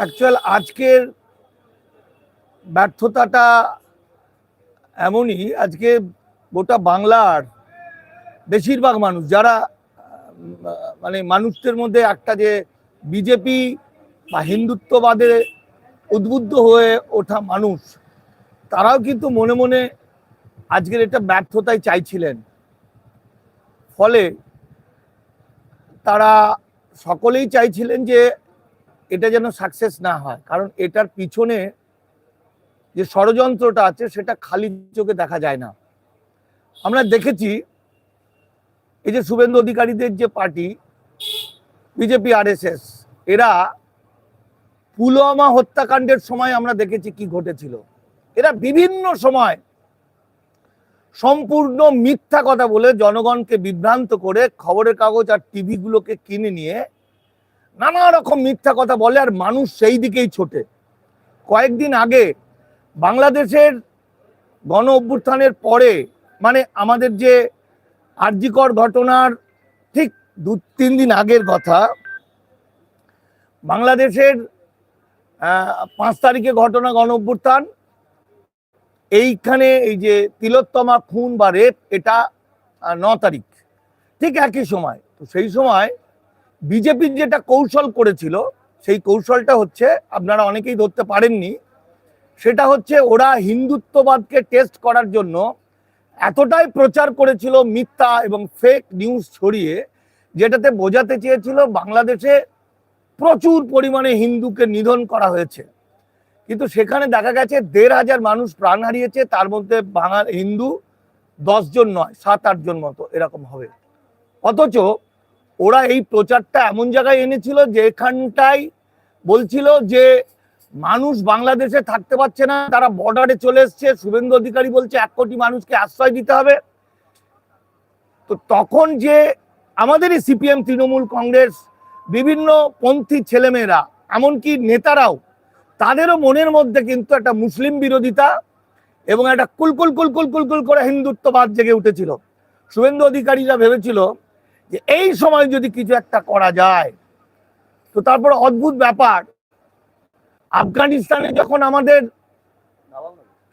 Actual আজকের ব্যর্থতাটা এমনই, আজকে গোটা বাংলার বেশিরভাগ মানুষ, যারা মানে মানুষদের মধ্যে একটা যে বিজেপি বা হিন্দুত্ববাদে উদ্বুদ্ধ হয়ে ওঠা মানুষ, তারাও কিন্তু মনে মনে আজকের এটা ব্যর্থতাই চাইছিলেন। ফলে তারা সকলেই চাইছিলেন যে এটা যেন সাকসেস না হয়। কারণ এটার পিছনে যে ষড়যন্ত্রটা আছে, সেটা খালি চোখে দেখা যায় না। আমরা দেখেছি, এই যে শুভেন্দু অধিকারীদের যে পার্টি, বিজেপি, আরএসএস, এরা পুলওয়ামা হত্যাকাণ্ডের সময় আমরা দেখেছি কি ঘটেছিল। এরা বিভিন্ন সময় সম্পূর্ণ মিথ্যা কথা বলে জনগণকে বিভ্রান্ত করে খবরের কাগজ আর টিভিগুলোকে কিনে নিয়ে নানা রকম মিথ্যা কথা বলে আর মানুষ সেই দিকেই ছোটে। কয়েকদিন আগে বাংলাদেশের গণ অভ্যুত্থানের পরে মানে আমাদের যে আর্যিকর ঘটনার ঠিক দু, তিন দিন আগের কথা, বাংলাদেশের পাঁচ তারিখে ঘটনা গণ অভ্যুত্থান। এইখানে এই যে তিলোত্তমা খুন বা রেপ, এটা ন তারিখ, ঠিক একই সময়। তো সেই সময় বিজেপির যেটা কৌশল করেছিল, সেই কৌশলটা হচ্ছে, আপনারা অনেকেই ধরতে পারেননি, সেটা হচ্ছে ওরা হিন্দুত্ববাদকে টেস্ট করার জন্য এতটাই প্রচার করেছিল মিথ্যা এবং ফেক নিউজ ছড়িয়ে, যেটাতে বোঝাতে চেয়েছিল বাংলাদেশে প্রচুর পরিমাণে হিন্দুকে নিধন করা হয়েছে। কিন্তু সেখানে দেখা গেছে দেড় হাজার মানুষ প্রাণ হারিয়েছে, তার মধ্যে বাঙাল হিন্দু দশজন নয়, সাত আটজন মতো এরকম হবে। অথচ ওরা এই প্রচারটা এমন জায়গায় এনেছিল যেখানটায় বলছিল যে মানুষ বাংলাদেশে থাকতে পারছে না, তারা বর্ডারে চলে এসছে। শুভেন্দু অধিকারী বলছে, এক কোটি মানুষকে আশ্রয় দিতে হবে। তো তখন যে আমাদেরই সিপিএম, তৃণমূল, কংগ্রেস, বিভিন্ন পন্থী ছেলেমেয়েরা, এমনকি নেতারাও, তাদেরও মনের মধ্যে কিন্তু একটা মুসলিম বিরোধিতা এবং একটা কুলকুল কুলকুল কুলকুল করে হিন্দুত্ববাদ জেগে উঠেছিল। শুভেন্দু অধিকারীরা ভেবেছিল যে এই সময় যদি কিছু একটা করা যায়, তো তারপর অদ্ভুত ব্যাপার। আফগানিস্তানে যখন আমাদের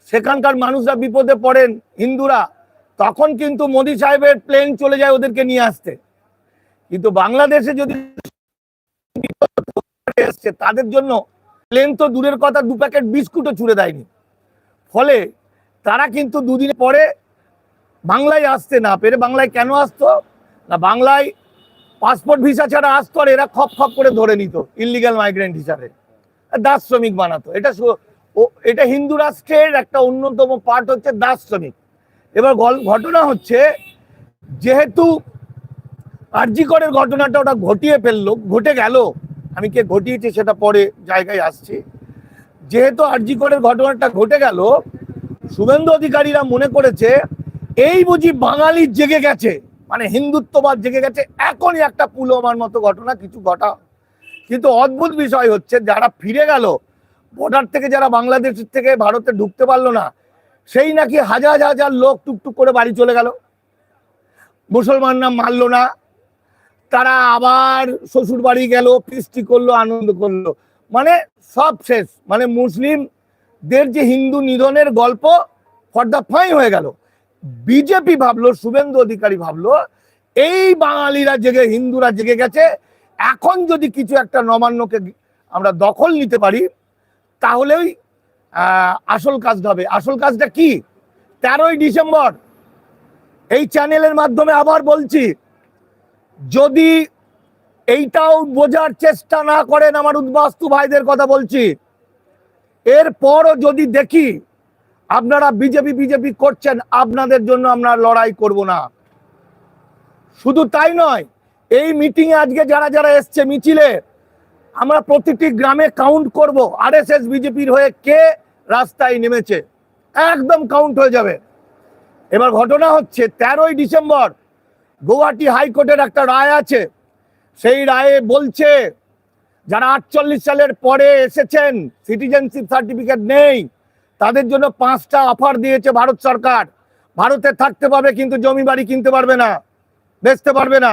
সেখানকার মানুষরা বিপদে পড়েন, হিন্দুরা, তখন কিন্তু মোদী সাহেবের প্লেন চলে যায় ওদেরকে নিয়ে আসতে। কিন্তু বাংলাদেশে যদি এসছে, তাদের জন্য প্লেন তো দূরের কথা, দু প্যাকেট বিস্কুটও ছুড়ে দেয়নি। ফলে তারা কিন্তু দুদিন পরে বাংলায় আসতে না পেরে, বাংলায় কেন আসতো? না, বাংলায় পাসপোর্ট ভিসা ছাড়া আসতো আর এরা খপ খপ করে ধরে নিত ইলিগাল মাইগ্রেন্ট হিসাবে। দাস শ্রমিক বানাতো। এটা এটা হিন্দু রাষ্ট্রের একটা অন্যতম পার্ট হচ্ছে দাস শ্রমিক। এবার ঘটনা হচ্ছে, যেহেতু আরজিকরের ঘটনাটা ওটা ঘটিয়ে ফেলল, ঘটে গেল, আমি কে ঘটিয়েছি সেটা পরে জায়গায় আসছি। যেহেতু আরজিকরের ঘটনাটা ঘটে গেল, শুভেন্দু অধিকারীরা মনে করেছে, এই বুঝি বাঙালি জেগে গেছে। মানে হিন্দুত্ববাদ জেগে গেছে। এখনই একটা পুলওয়ামার মতো ঘটনা কিছু ঘটা কিন্তু অদ্ভুত বিষয় হচ্ছে, যারা ফিরে গেল বর্ডার থেকে যারা বাংলাদেশ থেকে ভারতে ঢুকতে পারল না, সেই নাকি হাজার হাজার লোক টুকটুক করে বাড়ি চলে গেল। মুসলমানরা মারলো না। তারা আবার শ্বশুর বাড়ি গেল ফিস্টি করল, আনন্দ করল। মানে সব শেষ। মানে মুসলিমদের যে হিন্দু নিধনের গল্প ফর দ্য ফাই হয়ে গেল। বিজেপি ভাবলো, শুভেন্দু অধিকারী ভাবলো, এই বাঙালিরা জেগে হিন্দুরা জেগে গেছে, এখন যদি কিছু একটা নবান্নকে আমরা দখল নিতে পারি তাহলেই আসল কাজটা হবে। আসল কাজটা কি? তেরোই ডিসেম্বর, এই চ্যানেলের মাধ্যমে আবার বলছি, যদি এইটাও বোঝার চেষ্টা না করেন আমার উদ্বাস্তু ভাইদের কথা বলছি, এরপরও যদি দেখি আপনারা বিজেপি বিজেপি করছেন, আপনাদের জন্য আমরা লড়াই করব না। শুধু তাই নয়, এই মিটিংয়ে আজকে যারা যারা এসছে মিছিলে, আমরা প্রতিটি গ্রামে কাউন্ট করব। আরএসএস বিজেপির হয়ে কে রাস্তায় নেমেছে, একদম কাউন্ট হয়ে যাবে। এবার ঘটনা হচ্ছে, তেরোই ডিসেম্বর গৌহাটি হাইকোর্টের একটা রায় আছে। সেই রায়ে বলছে, যারা আটচল্লিশ সালের পরে এসেছেন সিটিজেনশিপ সার্টিফিকেট নেই তাদের জন্য পাঁচটা অফার দিয়েছে ভারত সরকার। ভারতে থাকতে পাবে কিন্তু জমি বাড়ি কিনতে পারবে না, বেচতে পারবে না।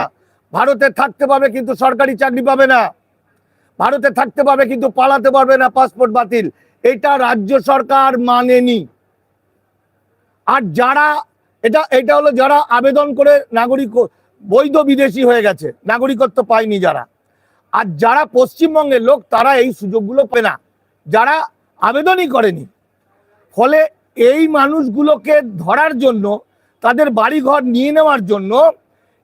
ভারতে থাকতে পাবে কিন্তু সরকারি চাকরি পাবে না। ভারতে থাকতে পাবে কিন্তু পালাতে পারবে না পাসপোর্ট বাতিল। এটা রাজ্য সরকার মানেনি। আর যারা, এটা এটা হলো যারা আবেদন করে নাগরিক, বৈধ বিদেশি হয়ে গেছে, নাগরিকত্ব পায়নি যারা। আর যারা পশ্চিমবঙ্গের লোক, তারা এই সুযোগগুলো পায় না। যারা আবেদনই করেনি ফলে এই মানুষগুলোকে ধরার জন্য, তাদের বাড়িঘর নিয়ে নেওয়ার জন্য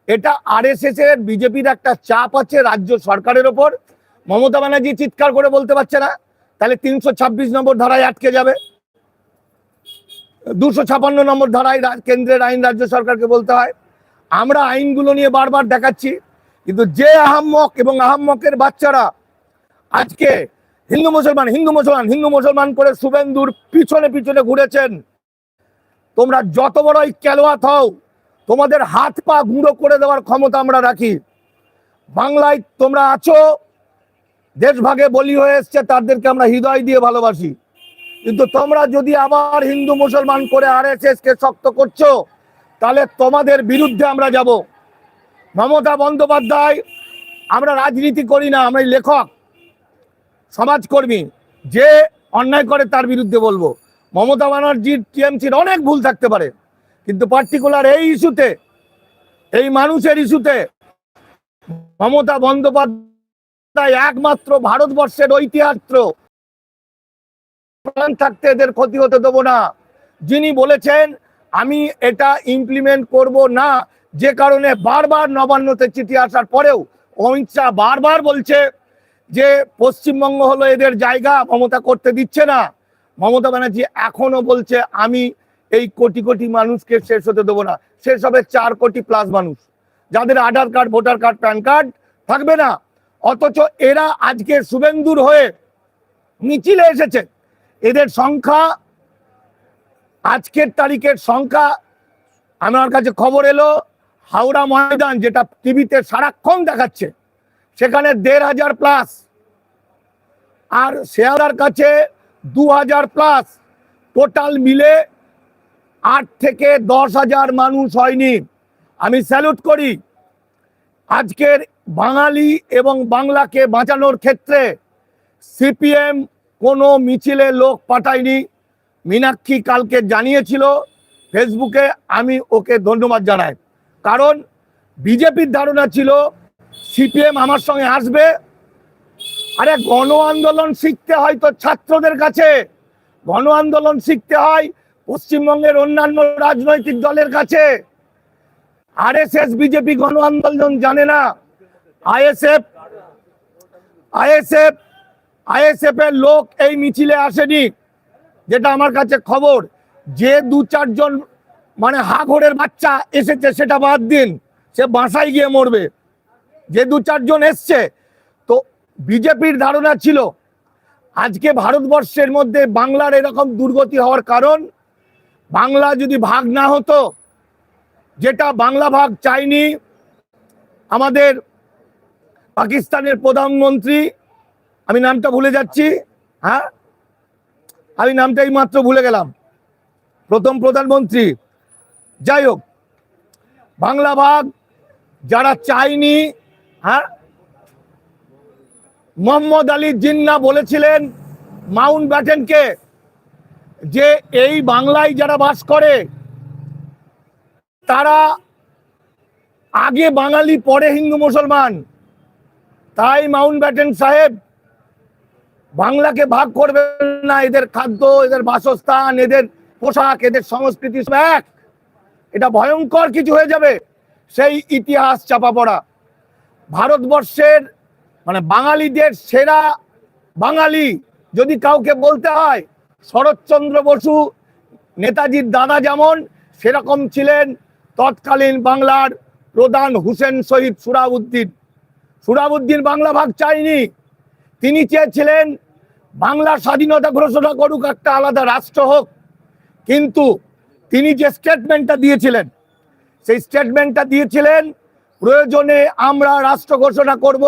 এটা আরএসএস এর বিজেপির একটা চাপ আছে রাজ্য সরকারের ওপর। মমতা ব্যানার্জি চিৎকার করে বলতে পারছে না। তাহলে তিনশো ছাব্বিশ নম্বর ধারায় আটকে যাবে। দুশো ছাপান্ন নম্বর ধারায় কেন্দ্রের আইন রাজ্য সরকারকে বলতে হয়। আমরা আইনগুলো নিয়ে বারবার দেখাচ্ছি। কিন্তু যে আহাম্মক এবং আহাম্মকের বাচ্চারা আজকে হিন্দু মুসলমান হিন্দু মুসলমান হিন্দু মুসলমান করে শুভেন্দুর পিছনে পিছনে ঘুরেছেন। তোমরা যত বড়ই কেলোয়াত হও, তোমাদের হাত পা গুঁড়ো করে দেওয়ার ক্ষমতা আমরা রাখি। বাংলায় তোমরা আছো, দেশভাগে বলি হয়ে এসছে, তাদেরকে আমরা হৃদয় দিয়ে ভালোবাসি। কিন্তু তোমরা যদি আবার হিন্দু মুসলমান করে আর কে শক্ত করছ, তাহলে তোমাদের বিরুদ্ধে আমরা যাব। মমতা বন্দ্যোপাধ্যায়, আমরা রাজনীতি করি না, আমরা লেখক। সমাজকর্মী, যে অন্যায় করে তার বিরুদ্ধে বলব। মমতা ব্যানার্জির টিএমসির অনেক ভুল থাকতে পারে, কিন্তু পার্টিকুলার এই ইস্যুতে এই মানুষের ইস্যুতে মমতা বন্দ্যোপাধ্যায় একমাত্র ভারতবর্ষের ঐতিহাস্য। প্রাণ থাকতে এদের ক্ষতি হতে দেবো না। যিনি বলেছেন, আমি এটা ইমপ্লিমেন্ট করব না। যে কারণে বারবার নবান্নতে চিঠি আসার পরেও অমিত শাহ বারবার বলছে যে পশ্চিমবঙ্গ হলো এদের জায়গা, মমতা করতে দিচ্ছে না। মমতা ব্যানার্জি এখনও বলছে, আমি এই কোটি কোটি মানুষকে শেষ হতে দেবো না। শেষ হবে চার কোটি প্লাস মানুষ। যাদের Aadhaar card, voter card, PAN card থাকবে না। অথচ এরা আজকে শুভেন্দুর হয়ে মিছিলে এসেছে। এদের সংখ্যা, আজকের তারিখের সংখ্যা, আমার কাছে খবর এলো, হাওড়া ময়দান, যেটা টিভিতে সারাক্ষণ দেখাচ্ছে। সেখানে দেড় হাজার প্লাস আর শেয়ারার কাছে দু হাজার প্লাস টোটাল মিলে আট থেকে দশ হাজার মানুষ হয়নি। আমি স্যালুট করি। আজকের বাঙালি এবং বাংলাকে বাঁচানোর ক্ষেত্রে সিপিএম কোনো মিছিলে লোক পাঠায়নি। মীনাক্ষী কালকে জানিয়েছিল ফেসবুকে আমি ওকে ধন্যবাদ জানাই। কারণ বিজেপির ধারণা ছিল সিপিএম আমার সঙ্গে আসবে। আরে গণ আন্দোলন শিখতে হয় তো ছাত্রদের কাছে। গণ আন্দোলন শিখতে হয় পশ্চিমবঙ্গের অন্যান্য রাজনৈতিক দলের কাছে। আর এস এস বিজেপি গণ আন্দোলন জানে না। আইএসএফ আইএসএফ আইএসএফ এর লোক এই মিছিলে আসেনি, যেটা আমার কাছে খবর। যে দু চারজন মানে হাঘরের বাচ্চা এসেছে সেটা বাদ দিন, সে বাসায় গিয়ে মরবে। যে দু চারজন এসছে, তো বিজেপির ধারণা ছিল আজকে ভারতবর্ষের মধ্যে বাংলার এরকম দুর্গতি হওয়ার কারণ, বাংলা যদি ভাগ না হতো, যেটা বাংলা ভাগ চাইনি আমাদের পাকিস্তানের প্রধানমন্ত্রী, আমি নামটা ভুলে যাচ্ছি হ্যাঁ? আমি নামটা এই মাত্র ভুলে গেলাম। প্রথম প্রধানমন্ত্রী। যাই হোক, বাংলা ভাগ যারা চায়নি হ্যাঁ? মোহাম্মদ আলী জিন্না বলেছিলেন, মাউন্ট ব্যাটেনকে যে এই বাংলায় যারা বাস করে, তারা আগে বাঙালি, পরে হিন্দু, মুসলমান। তাই মাউন্ট ব্যাটেন সাহেব বাংলাকে ভাগ করবেন না, এদের খাদ্য, এদের বাসস্থান, এদের পোশাক, এদের সংস্কৃতি এক। এটা ভয়ঙ্কর কিছু হয়ে যাবে। সেই ইতিহাস চাপা পড়া। ভারতবর্ষের মানে বাঙালিদের সেরা বাঙালি যদি কাউকে বলতে হয়, শরৎচন্দ্র বসু, নেতাজির দাদা যেমন, সেরকম ছিলেন তৎকালীন বাংলার প্রধান হুসেন শহীদ সুরাবুদ্দিন। সুরাবুদ্দিন বাংলা ভাগ চায়নি। তিনি চেয়েছিলেন বাংলা স্বাধীনতা ঘোষণা করুক, একটা আলাদা রাষ্ট্র হোক। কিন্তু তিনি যে স্টেটমেন্টটা দিয়েছিলেন, সেই স্টেটমেন্টটা দিয়েছিলেন প্রয়োজনে আমরা রাষ্ট্র ঘোষণা করব।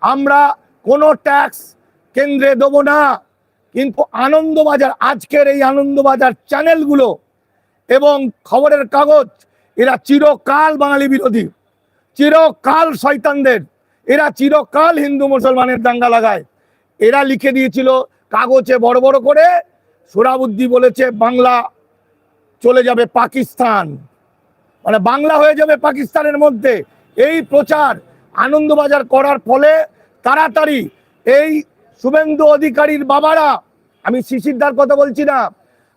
আমরা কোনো ট্যাক্স কেন্দ্রে দেবো না। কিন্তু আনন্দবাজার, আজকের এই আনন্দবাজার চ্যানেলগুলো এবং খবরের কাগজ, এরা চিরকাল বাঙালি বিরোধী। চিরকাল শয়তানদের। এরা চিরকাল হিন্দু মুসলমানের দাঙ্গা লাগায়। এরা লিখে দিয়েছিল কাগজে বড় বড় করে। সোরাবুদ্দি বলেছে, বাংলা চলে যাবে পাকিস্তান। মানে বাংলা হয়ে যাবে পাকিস্তানের মধ্যে। এই প্রচার আনন্দবাজার করার ফলে তাড়াতাড়ি এই শুভেন্দু অধিকারীর বাবারা, আমি শিশিরদার কথা বলছি না,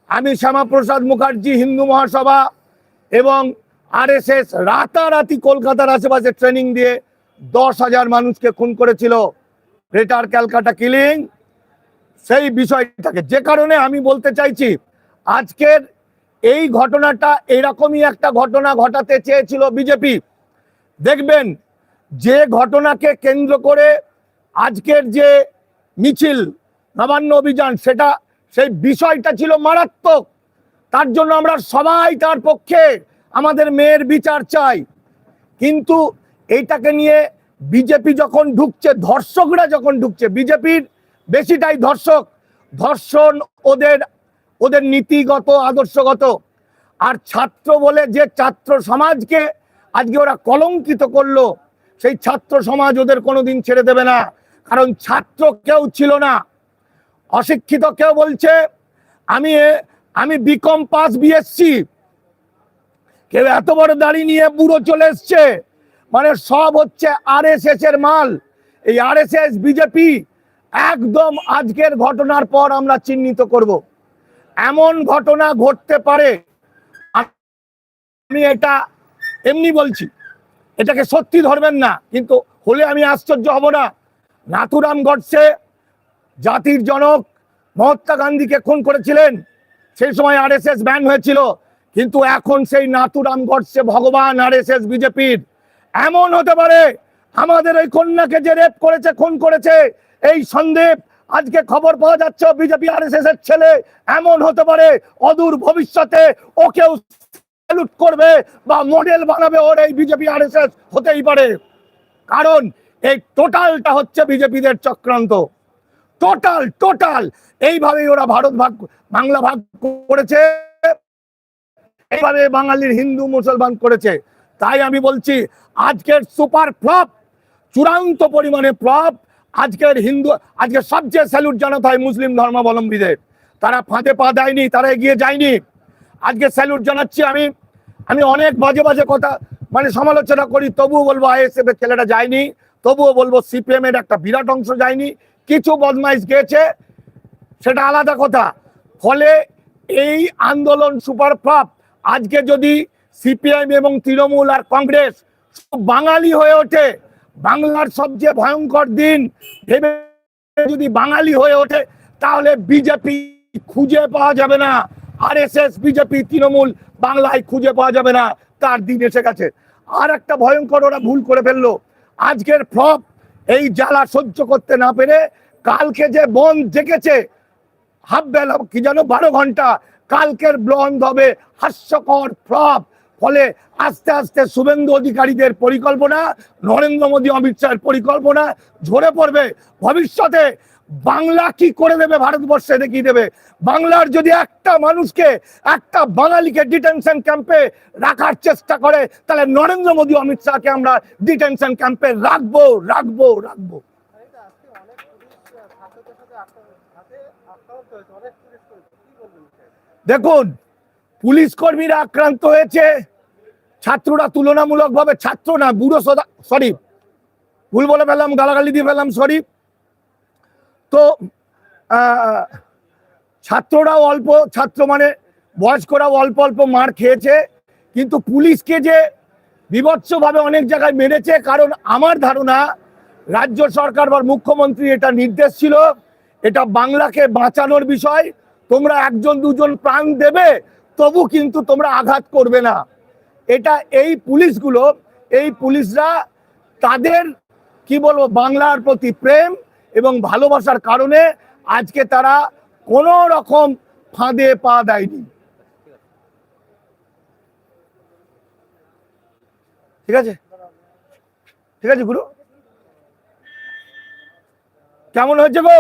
আমি শ্যামাপ্রসাদ মুখার্জি হিন্দু মহাসভা এবং আরএসএস রাতারাতি কলকাতার আশেপাশে ট্রেনিং দিয়ে দশ হাজার মানুষকে খুন করেছিল গ্রেটার ক্যালকাটা কিলিং। সেই বিষয়টাকে, যে কারণে আমি বলতে চাইছি, আজকের এই ঘটনাটা এরকমই একটা ঘটনা ঘটাতে চেয়েছিল বিজেপি। দেখবেন যে ঘটনাকে কেন্দ্র করে আজকের যে মিছিল, নবান্ন অভিযান, সেটা, সেই বিষয়টা ছিল মারাত্মক। তার জন্য আমরা সবাই তার পক্ষে আমাদের মেয়ের বিচার চাই। কিন্তু এইটাকে নিয়ে বিজেপি যখন ঢুকছে, ধর্ষকরা যখন ঢুকছে, বিজেপির বেশিটাই ধর্ষক। ধর্ষণ ওদের ওদের নীতিগত, আদর্শগত। আর ছাত্র বলে যে ছাত্র সমাজকে আজকে ওরা কলঙ্কিত করল। সেই ছাত্র সমাজ ওদের কোনোদিন ছেড়ে দেবে না। কারণ ছাত্র কেউ ছিল না। অশিক্ষিত কেউ বলছে, আমি আমি বিকম পাস বিএসসি কেউ এত বড় দাড়ি নিয়ে বুড়ো চলে এসছে। মানে সব হচ্ছে আরএসএস এর মাল। এই আরএসএস বিজেপি একদম আজকের ঘটনার পর আমরা চিহ্নিত করব। এমন ঘটনা ঘটতে পারে। আমি এটা এমনি বলছি। এটাকে সত্যি ধরবেন না, কিন্তু হলে আমি আশ্চর্য হব না। নাথুরাম গডসে জাতির জনক মহাত্মা গান্ধীকে খুন করেছিলেন। সেই সময় আর এস ব্যান হয়েছিল, কিন্তু এখন সেই নাথুরাম গডসে ভগবান আর এস বিজেপির। এমন হতে পারে, আমাদের ওই কন্যাকে যে রেপ করেছে, খুন করেছে, এই সন্দেহ আজকে খবর পাওয়া যাচ্ছে বিজেপি আরএসএস এর ছেলে। এমন হতে পারে, অদূর ভবিষ্যতে ওকেও স্যালুট করবে বা মডেল বানাবে ওর এই বিজেপি আরএসএস হতেই পারে। কারণ এই টোটালটা হচ্ছে বিজেপিদের চক্রান্ত। টোটাল টোটাল এইভাবেই ওরা ভারত ভাগ, বাংলা ভাগ করেছে। এইভাবে বাঙালির হিন্দু, মুসলমান করেছে। তাই আমি বলছি, আজকের সুপার ফ্লপ চূড়ান্ত পরিমাণে ফ্লপ আজকের হিন্দু আজকে সবচেয়ে স্যালুট জানাতে হয় মুসলিম ধর্মাবলম্বীদের। তারা ফাঁদে পা দেয়নি, তারা এগিয়ে যায়নি। আজকে স্যালুট জানাচ্ছি আমি। আমি অনেক বাজে বাজে কথা মানে সমালোচনা করি, তবুও বলব আইএসএফ এর ছেলেটা যায়নি, তবুও বলব সিপিএম এর একটা বিরাট অংশ যায়নি, কিছু বদমাইশ গিয়েছে, সেটা আলাদা কথা। ফলে এই আন্দোলন সুপার ফ্লপ আজকে যদি সিপিআইএম এবং তৃণমূল আর কংগ্রেস বাঙালি হয়ে ওঠে, বাংলার সবচেয়ে ভয়ঙ্কর দিন, ভেবে যদি বাঙালি হয়ে ওঠে, তাহলে বিজেপি খুঁজে পাওয়া যাবে না। আরএসএস বিজেপি তৃণমূল বাংলায় খুঁজে পাওয়া যাবে না। তার দিন এসে গেছে। আর একটা ভয়ঙ্কর ওরা ভুল করে ফেলল। আজকের ফ্লপ এই জ্বালা সহ্য করতে না পেরে কালকে যে বন জেগেছে হাফ বেলা কি যেন বারো ঘণ্টা, কালকের ব্লন্ড হবে হাস্যকর ফ্লপ ফলে আস্তে আস্তে শুভেন্দু অধিকারীদের পরিকল্পনা, নরেন্দ্র মোদী, অমিত শাহের পরিকল্পনা ঝরে পড়বে। ভবিষ্যতে বাংলা কি করে দেবে ভারতবর্ষে দেখিয়ে দেবে? বাংলার যদি একটা মানুষকে একটা বাঙালিকে ডিটেনশন ক্যাম্পে রাখার চেষ্টা করে, তাহলে নরেন্দ্র মোদী, অমিত শাহকে আমরা ডিটেনশন ক্যাম্পে রাখব রাখব রাখব? দেখুন, পুলিশ কর্মীরা আক্রান্ত হয়েছে। ছাত্ররা তুলনামূলকভাবে ছাত্র না, বুড়ো সরি ভুল বলে ফেললাম, গালাগালি দিয়ে ফেললাম সরি তো ছাত্ররাও অল্প, ছাত্র মানে বয়স্করাও অল্প অল্প মার খেয়েছে। কিন্তু পুলিশকে যে বিভৎসভাবে অনেক জায়গায় মেরেছে, কারণ আমার ধারণা রাজ্য সরকার বা মুখ্যমন্ত্রী এটা নির্দেশ ছিল, এটা বাংলাকে বাঁচানোর বিষয়। তোমরা একজন, দুজন প্রাণ দেবে, তবু কিন্তু তোমরা আঘাত করবে না। এটা এই পুলিশগুলো, এই পুলিশরা তাদের, কি বলব, বাংলার প্রতি প্রেম এবং ভালোবাসার কারণে আজকে তারা কোনো রকম ফাঁদে পা দেয়নি। ঠিক আছে? ঠিক আছে, গুরু? কেমন হয়েছে গো?